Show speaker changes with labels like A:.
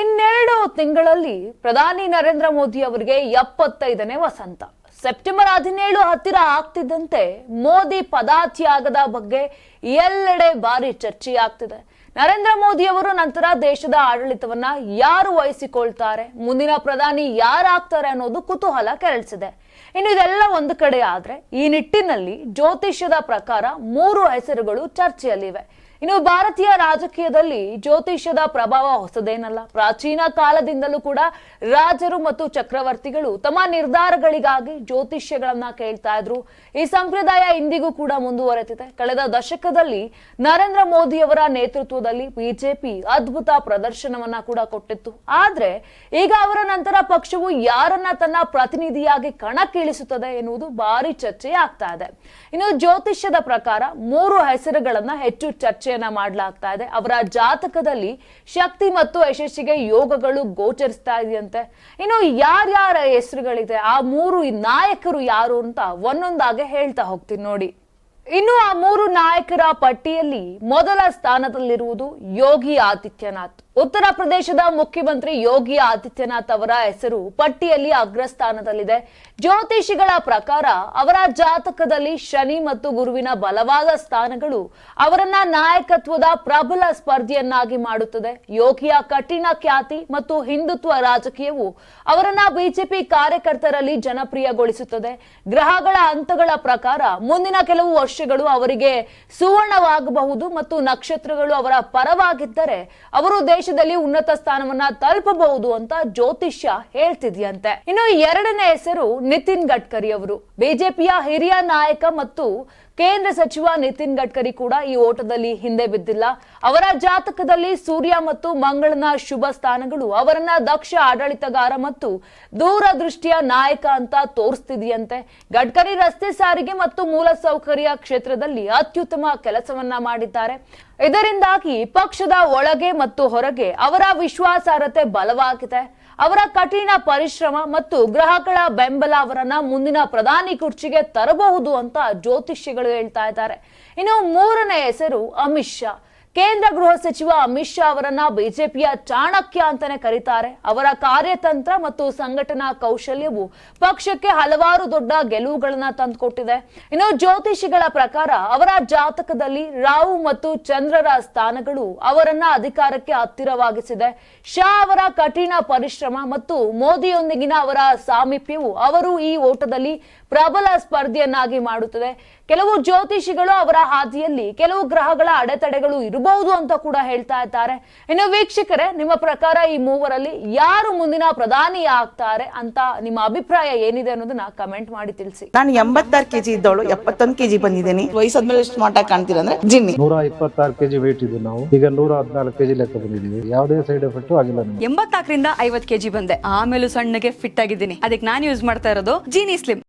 A: ಇನ್ನೆರಡು ತಿಂಗಳಲ್ಲಿ ಪ್ರಧಾನಿ ನರೇಂದ್ರ ಮೋದಿ ಅವರಿಗೆ ಎಪ್ಪತ್ತೈದನೇ ವಸಂತ. ಸೆಪ್ಟೆಂಬರ್ ಹದಿನೇಳು ಹತ್ತಿರ ಆಗ್ತಿದ್ದಂತೆ ಮೋದಿ ಪದಾತ್ಯಾಗದ ಬಗ್ಗೆ ಎಲ್ಲೆಡೆ ಭಾರಿ ಚರ್ಚೆಯಾಗ್ತಿದೆ. ನರೇಂದ್ರ ಮೋದಿ ಅವರು ನಂತರ ದೇಶದ ಆಡಳಿತವನ್ನ ಯಾರು ವಹಿಸಿಕೊಳ್ತಾರೆ, ಮುಂದಿನ ಪ್ರಧಾನಿ ಯಾರಾಗ್ತಾರೆ ಅನ್ನೋದು ಕುತೂಹಲ ಕೆರಳಿಸಿದೆ. ಇನ್ನು ಇದೆಲ್ಲ ಒಂದು ಕಡೆ ಆದ್ರೆ ಈ ನಿಟ್ಟಿನಲ್ಲಿ ಜ್ಯೋತಿಷ್ಯದ ಪ್ರಕಾರ ಮೂರು ಹೆಸರುಗಳು ಚರ್ಚೆಯಲ್ಲಿವೆ. ಇನ್ನು ಭಾರತೀಯ ರಾಜಕೀಯದಲ್ಲಿ ಜ್ಯೋತಿಷ್ಯದ ಪ್ರಭಾವ ಹೊಸದೇನಲ್ಲ. ಪ್ರಾಚೀನ ಕಾಲದಿಂದಲೂ ಕೂಡ ರಾಜರು ಮತ್ತು ಚಕ್ರವರ್ತಿಗಳು ತಮ್ಮ ನಿರ್ಧಾರಗಳಿಗಾಗಿ ಜ್ಯೋತಿಷ್ಯಗಳನ್ನ ಕೇಳ್ತಾ ಇದ್ರು. ಈ ಸಂಪ್ರದಾಯ ಇಂದಿಗೂ ಕೂಡ ಮುಂದುವರೆತಿದೆ ಕಳೆದ ದಶಕದಲ್ಲಿ ನರೇಂದ್ರ ಮೋದಿ ಅವರ ನೇತೃತ್ವದಲ್ಲಿ ಬಿಜೆಪಿ ಅದ್ಭುತ ಪ್ರದರ್ಶನವನ್ನ ಕೂಡ ಕೊಟ್ಟಿತ್ತು. ಆದ್ರೆ ಈಗ ಅವರ ನಂತರ ಪಕ್ಷವು ಯಾರನ್ನ ತನ್ನ ಪ್ರತಿನಿಧಿಯಾಗಿ ಕಣಕ್ಕಿಳಿಸುತ್ತದೆ ಎನ್ನುವುದು ಭಾರಿ ಚರ್ಚೆ ಆಗ್ತಾ ಇದೆ. ಇನ್ನು ಜ್ಯೋತಿಷ್ಯದ ಪ್ರಕಾರ ಮೂರು ಹೆಸರುಗಳನ್ನ ಹೆಚ್ಚು ಚರ್ಚೆಯನ್ನ ಮಾಡಲಾಗ್ತಾ ಇದೆ. ಅವರ ಜಾತಕದಲ್ಲಿ ಶಕ್ತಿ ಮತ್ತು ಯಶಸ್ಸಿಗೆ ಯೋಗಗಳು ಗೋಚರಿಸ್ತಾ ಇದೆಯಂತೆ. ಇನ್ನು ಯಾರ್ಯಾರ ಹೆಸರುಗಳಿದೆ? ಆ ಮೂರು ನಾಯಕರು ಯಾರು ಅಂತ ಒಂದೊಂದಾಗೆ ಹೇಳ್ತಾ ಹೋಗ್ತೀನಿ ನೋಡಿ. ಇನ್ನು ಆ ಮೂರು ನಾಯಕರ ಪಟ್ಟಿಯಲ್ಲಿ ಮೊದಲ ಸ್ಥಾನದಲ್ಲಿರುವುದು ಯೋಗಿ ಆದಿತ್ಯನಾಥ್. ಉತ್ತರ ಪ್ರದೇಶದ ಮುಖ್ಯಮಂತ್ರಿ ಯೋಗಿ ಆದಿತ್ಯನಾಥ್ ಅವರ ಹೆಸರು ಪಟ್ಟಿಯಲ್ಲಿ ಅಗ್ರಸ್ಥಾನದಲ್ಲಿದೆ. ಜ್ಯೋತಿಷಿಗಳ ಪ್ರಕಾರ ಅವರ ಜಾತಕದಲ್ಲಿ ಶನಿ ಮತ್ತು ಗುರುವಿನ ಬಲವಾದ ಸ್ಥಾನಗಳು ಅವರನ್ನ ನಾಯಕತ್ವದ ಪ್ರಬಲ ಸ್ಪರ್ಧಿಯನ್ನಾಗಿ ಮಾಡುತ್ತದೆ. ಯೋಗಿಯ ಕಠಿಣ ಖ್ಯಾತಿ ಮತ್ತು ಹಿಂದುತ್ವ ರಾಜಕೀಯವು ಅವರನ್ನ ಬಿಜೆಪಿ ಕಾರ್ಯಕರ್ತರಲ್ಲಿ ಜನಪ್ರಿಯಗೊಳಿಸುತ್ತದೆ. ಗ್ರಹಗಳ ಹಂತಗಳ ಪ್ರಕಾರ ಮುಂದಿನ ಕೆಲವು ವರ್ಷಗಳು ಅವರಿಗೆ ಸುವರ್ಣವಾಗಬಹುದು ಮತ್ತು ನಕ್ಷತ್ರಗಳು ಅವರ ಪರವಾಗಿದ್ದರೆ ಅವರು ದೇಶದಲ್ಲಿ ಉನ್ನತ ಸ್ಥಾನವನ್ನ ತಲುಪಬಹುದು ಅಂತ ಜ್ಯೋತಿಷ್ಯ ಹೇಳ್ತಿದ್ಯಂತೆ. ಇನ್ನು ಎರಡನೇ ಹೆಸರು ನಿತಿನ್ ಗಡ್ಕರಿ ಅವರು. ಬಿಜೆಪಿಯ ಹಿರಿಯ ನಾಯಕ ಮತ್ತು ಕೇಂದ್ರ ಸಚಿವ ನಿತಿನ್ ಗಡ್ಕರಿ ಕೂಡ ಈ ಓಟದಲ್ಲಿ ಹಿಂದೆ ಬಿದ್ದಿಲ್ಲ. ಅವರ ಜಾತಕದಲ್ಲಿ ಸೂರ್ಯ ಮತ್ತು ಮಂಗಳನ ಶುಭ ಸ್ಥಾನಗಳು, ಅವರನ್ನ ದಕ್ಷ ಆಡಳಿತಗಾರ ಮತ್ತು ದೂರದೃಷ್ಟಿಯ ನಾಯಕ ಅಂತ ತೋರಿಸ್ತಿದೆಯಂತೆ. ಗಡ್ಕರಿ ರಸ್ತೆ ಸಾರಿಗೆ ಮತ್ತು ಮೂಲಸೌಕರ್ಯ ಕ್ಷೇತ್ರದಲ್ಲಿ ಅತ್ಯುತ್ತಮ ಕೆಲಸವನ್ನ ಮಾಡಿದ್ದಾರೆ. ಇದರಿಂದಾಗಿ ಪಕ್ಷದ ಒಳಗೆ ಮತ್ತು ಹೊರಗೆ ಅವರ ವಿಶ್ವಾಸಾರ್ಹತೆ ಬಲವಾಗಿದೆ. ಅವರ ಕಠಿಣ ಪರಿಶ್ರಮ ಮತ್ತು ಗ್ರಾಹಕರ ಬೆಂಬಲ ಅವರನ್ನ ಮುಂದಿನ ಪ್ರಧಾನಿ ಕುರ್ಚಿಗೆ ತರಬಹುದು ಅಂತ ಜ್ಯೋತಿಷ್ಯಗಳು ಹೇಳ್ತಾ ಇದ್ದಾರೆ. ಇನ್ನು ಮೂರನೇ ಹೆಸರು ಅಮಿತ್ ಶಾ. ಕೇಂದ್ರ ಗೃಹ ಸಚಿವ ಅಮಿತ್ ಶಾ ಅವರನ್ನ ಬಿಜೆಪಿಯ ಚಾಣಕ್ಯ ಅಂತಾನೆ ಕರೀತಾರೆ. ಅವರ ಕಾರ್ಯತಂತ್ರ ಮತ್ತು ಸಂಘಟನಾ ಕೌಶಲ್ಯವು ಪಕ್ಷಕ್ಕೆ ಹಲವಾರು ದೊಡ್ಡ ಗೆಲುವುಗಳನ್ನ ತಂದುಕೊಟ್ಟಿದೆ. ಇನ್ನು ಜ್ಯೋತಿಷಿಗಳ ಪ್ರಕಾರ ಅವರ ಜಾತಕದಲ್ಲಿ ರಾವು ಮತ್ತು ಚಂದ್ರರ ಸ್ಥಾನಗಳು ಅವರನ್ನ ಅಧಿಕಾರಕ್ಕೆ ಹತ್ತಿರವಾಗಿಸಿದೆ. ಶಾ ಅವರ ಕಠಿಣ ಪರಿಶ್ರಮ ಮತ್ತು ಮೋದಿಯೊಂದಿಗಿನ ಅವರ ಸಾಮೀಪ್ಯವು ಅವರು ಈ ಓಟದಲ್ಲಿ ಪ್ರಬಲ ಸ್ಪರ್ಧೆಯನ್ನಾಗಿ ಮಾಡುತ್ತದೆ. ಕೆಲವು ಜ್ಯೋತಿಷಿಗಳು ಅವರ ಹಾದಿಯಲ್ಲಿ, ಕೆಲವು ಗ್ರಹಗಳ ಅಡೆತಡೆಗಳು ಇರಬಹುದು ಅಂತ ಕೂಡ ಹೇಳ್ತಾ ಇದ್ದಾರೆ. ಇನ್ನು ವೀಕ್ಷಕರೇ ನಿಮ್ಮ ಪ್ರಕಾರ ಈ ಮೂವರಲ್ಲಿ ಯಾರು ಮುಂದಿನ ಪ್ರಧಾನಿ ಆಗ್ತಾರೆ ಅಂತ ನಿಮ್ಮ ಅಭಿಪ್ರಾಯ ಏನಿದೆ ಅನ್ನೋದನ್ನ ಕಮೆಂಟ್ ಮಾಡಿ ತಿಳಿಸಿ.
B: ನಾನು ಎಂಬತ್ತಾರು ಕೆಜಿ ಇದ್ದವಳು ಎಪ್ಪತ್ತೊಂದು ಕೆಜಿ ಬಂದಿದ್ದೀನಿ. ವಯಸ್ಸಾದ್ಮೇಲೆ ಸ್ಮಾರ್ಟ್ ಆಗಿ ಕಾಣ್ತೀರ ಅಂದ್ರೆ ಜಿನ್ನಿ.
C: ನೂರ ಇಪ್ಪತ್ತಾರು ಕೆಜಿ ವೇಟ್ ಇದ್ದು ನಾವು. ಈಗ ನೂರ ಹದಿನಾಲ್ಕು ಕೆಜಿ ಲೆಕ್ಕ ಬಂದಿದ್ದೀವಿ. ಯಾವುದೇ ಸೈಡ್ ಎಫೆಕ್ಟ್ ಆಗಿಲ್ಲ
D: ಎಂಬತ್ನಾಲ್ಕರಿಂದ ಐವತ್ ಕೆಜಿ ಬಂದೆ. ಆಮೇಲೆ ಸಣ್ಣಗೆ ಫಿಟ್ ಆಗಿದ್ದೀನಿ. ಅದಕ್ಕೆ ನಾನು ಯೂಸ್ ಮಾಡ್ತಾ ಇರೋದು ಜೀನಿ ಸ್ಲಿಮ್